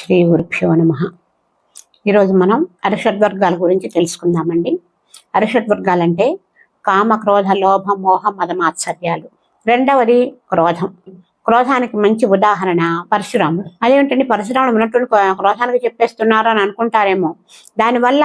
శ్రీ గురుభ్యో నమ. ఈరోజు మనం అరిషడ్వర్గాల గురించి తెలుసుకుందామండి. అరిషడ్వర్గాలంటే కామ క్రోధ లోభ మోహ మదమాత్సర్యాలు రెండవది క్రోధం. క్రోధానికి మంచి ఉదాహరణ పరశురాముడు. అదేంటండి? పరశురాముడు ఉన్నట్టు క్రోధానికి చెప్పేస్తున్నారు అని అనుకుంటారేమో. దానివల్ల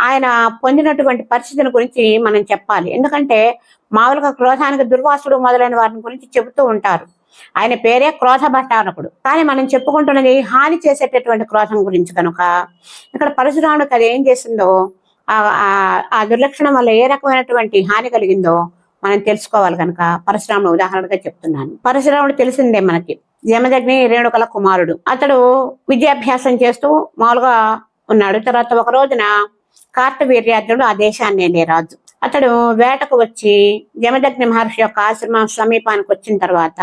ఆయన పొందినటువంటి పరిస్థితిని గురించి మనం చెప్పాలి. ఎందుకంటే మామూలుగా క్రోధానికి దుర్వాసుడు మొదలైన వారిని గురించి చెబుతూ ఉంటారు. ఆయన పేరే క్రోధ భట్టానకుడు. కానీ మనం చెప్పుకుంటున్నది హాని చేసేటటువంటి క్రోధం గురించి కనుక. ఇక్కడ పరశురాముడికి అది ఏం చేసిందో ఆ- ఆ- దుర్లక్షణం వల్ల ఏ రకమైనటువంటి హాని కలిగిందో మనం తెలుసుకోవాలి కనుక. పరశురాముడు ఉదాహరణగా చెప్తున్నాను. పరశురాముడు తెలిసిందే మనకి. యమదగ్ని రేణుకల కుమారుడు. అతడు విద్యాభ్యాసం చేస్తూ మామూలుగా ఉన్నాడు. తర్వాత ఒక రోజున కార్తవీర్యార్జునుడు ఆ దేశాన్ని రాజు. అతడు వేటకు వచ్చి జమదగ్ని మహర్షి యొక్క ఆశ్రమం సమీపానికి వచ్చిన తర్వాత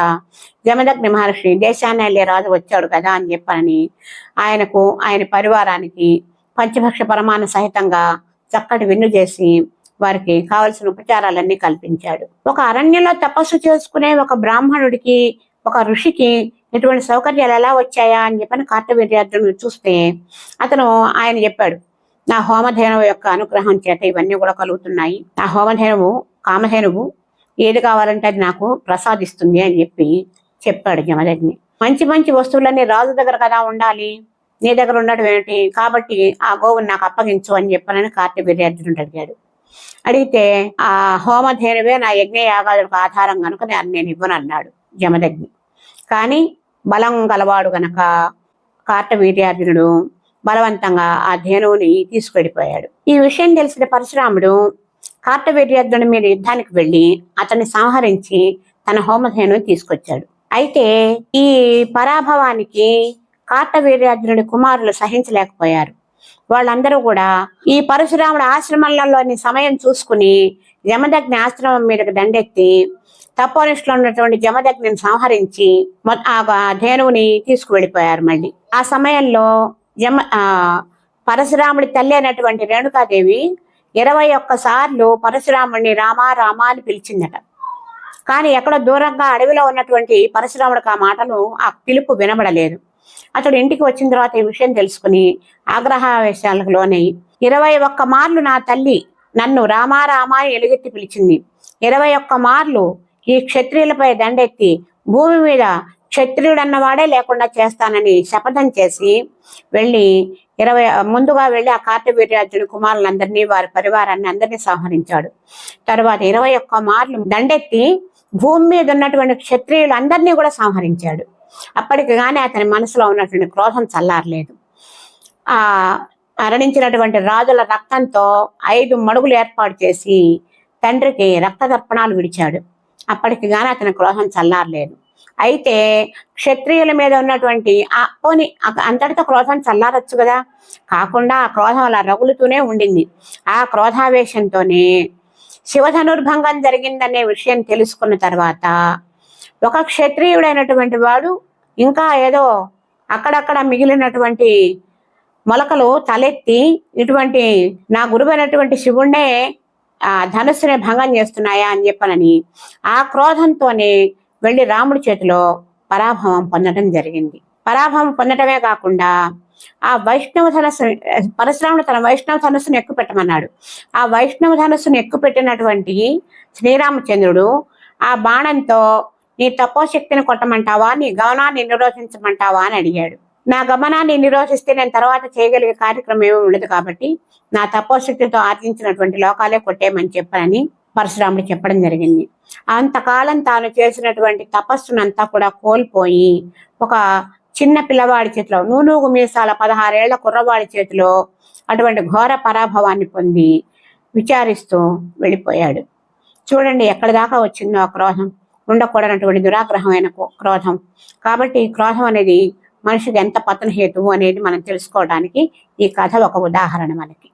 జమదగ్ని మహర్షి దేశాన్ని రాజు వచ్చాడు కదా అని చెప్పని ఆయనకు ఆయన పరివారానికి పంచభక్ష పరమాణ సహితంగా చక్కటి విన్ను చేసి వారికి కావలసిన ఉపచారాలన్నీ కల్పించాడు. ఒక అరణ్యంలో తపస్సు చేసుకునే ఒక బ్రాహ్మణుడికి ఒక ఋషికి ఇటువంటి సౌకర్యాలు ఎలా వచ్చాయా అని చెప్పని కార్తవీర్యార్జునుడు చూస్తే అతను ఆయన చెప్పాడు నా హోమధేనువు యొక్క అనుగ్రహం చేత ఇవన్నీ కూడా కలుగుతున్నాయి. నా హోమధేనువు కామధేనువు ఏది కావాలంటే అది నాకు ప్రసాదిస్తుంది అని చెప్పి చెప్పాడు జమదగ్ని మంచి మంచి వస్తువులన్నీ రాజు దగ్గర కదా ఉండాలి? నీ దగ్గర ఉండడం ఏమిటి? కాబట్టి ఆ గోవుని నాకు అప్పగించు అని చెప్పానని కార్తవీర్యార్జునుడు అడిగాడు. అడిగితే ఆ హోమధేనువే నా యజ్ఞ యాగాలకు ఆధారం కనుక నేను నేను ఇవ్వను అన్నాడు జమదగ్ని కానీ బలం గలవాడు గనక కార్తవీర్యార్జునుడు బలవంతంగా ఆ ధేనువుని తీసుకెళ్ళిపోయాడు ఈ విషయం తెలిసిన పరశురాముడు కార్తవీర్యార్జునుడి మీద యుద్ధానికి వెళ్ళి అతన్ని సంహరించి తన హోమధేనుని తీసుకొచ్చాడు. అయితే ఈ పరాభవానికి కార్తవీర్యార్జునుడి కుమారులు సహించలేకపోయారు. వాళ్ళందరూ కూడా ఈ పరశురాముడు ఆశ్రమంలోని సమయం చూసుకుని జమదగ్ని ఆశ్రమం మీదకి దండెత్తి తపోనిష్లో ఉన్నటువంటి జమదగ్నిని సంహరించి ఆ ధేనువుని తీసుకువెళ్ళిపోయారు మళ్ళీ. ఆ సమయంలో జమ ఆ పరశురాముడి తల్లి అయినటువంటి రేణుకాదేవి ఇరవై ఒక్క సార్లు పరశురాముడిని రామా రామా అని పిలిచిందట. కానీ ఎక్కడో దూరంగా అడవిలో ఉన్నటువంటి పరశురాముడికి ఆ మాటలు ఆ పిలుపు వినబడలేదు. అతడు ఇంటికి వచ్చిన తర్వాత ఈ విషయం తెలుసుకుని ఆగ్రహావేశాలకు లోనై ఇరవై ఒక్క మార్లు నా తల్లి నన్ను రామా రామా ఎలుగెత్తి పిలిచింది. ఇరవై ఒక్క మార్లు ఈ క్షత్రియులపై దండెత్తి భూమి మీద క్షత్రియుడు అన్నవాడే లేకుండా చేస్తానని శపథం చేసి వెళ్ళి ఇరవై ముందుగా వెళ్ళి ఆ కార్తవీర్యార్జున కుమారులందరినీ వారి పరివారాన్ని అందరినీ సంహరించాడు. తర్వాత ఇరవై ఒక్క మార్లు దండెత్తి భూమి మీద ఉన్నటువంటి క్షత్రియులు అందరినీ కూడా సంహరించాడు. అప్పటికి కానీ అతని మనసులో ఉన్నటువంటి క్రోధం చల్లారలేదు. ఆ మరణించినటువంటి రాజుల రక్తంతో ఐదు మడుగులు ఏర్పాటు చేసి తండ్రికి రక్త తర్పణాలు విడిచాడు. అప్పటికి కానీ అతని క్రోధం చల్లారలేదు. అయితే క్షత్రియుల మీద ఉన్నటువంటి ఆ పోని అంతటితో క్రోధం చల్లారచ్చు కదా. కాకుండా ఆ క్రోధం అలా రగులుతూనే ఉండింది. ఆ క్రోధావేశంతోనే శివధనుర్భంగం జరిగిందనే విషయం తెలుసుకున్న తర్వాత ఒక క్షత్రియుడైనటువంటి వాడు ఇంకా ఏదో అక్కడక్కడ మిగిలినటువంటి మొలకలు తలెత్తి ఇటువంటి నా గురువైనటువంటి శివుణ్ణే ఆ ధనుస్సుని భంగం చేస్తున్నాయా అని చెప్పనని ఆ క్రోధంతోనే వెళ్ళి రాముడి చేతిలో పరాభవం పొందడం జరిగింది. పరాభవం పొందటమే కాకుండా ఆ వైష్ణవ ధనస్సు పరశురాముడు తన వైష్ణవ ధనస్సును ఎక్కుపెట్టమన్నాడు. ఆ వైష్ణవ ధనస్సును ఎక్కుపెట్టినటువంటి శ్రీరామచంద్రుడు ఆ బాణంతో నీ తపోశక్తిని కొట్టమంటావా? నీ గమనాన్ని నిరోధించమంటావా? అని అడిగాడు. నా గమనాన్ని నిరోధిస్తే నేను తర్వాత చేయగలిగే కార్యక్రమం ఏమీ ఉండదు కాబట్టి నా తపోశక్తితో ఆర్జించినటువంటి లోకాలే కొట్టేయమని చెప్పానని పరశురాముడు చెప్పడం జరిగింది. అంతకాలం తాను చేసినటువంటి తపస్సునంతా కూడా కోల్పోయి ఒక చిన్న పిల్లవాడి చేతిలో నూనూగు మీసాల పదహారేళ్ళ కుర్రవాడి చేతిలో అటువంటి ఘోర పరాభవాన్ని పొంది విచారిస్తూ వెళ్ళిపోయాడు. చూడండి ఎక్కడి దాకా వచ్చిందో ఆ క్రోధం. ఉండకూడనటువంటి దురాగ్రహమైన క్రోధం. కాబట్టి ఈ క్రోధం అనేది మనిషికి ఎంత పతన హేతువు అనేది మనం తెలుసుకోవడానికి ఈ కథ ఒక ఉదాహరణ మనకి.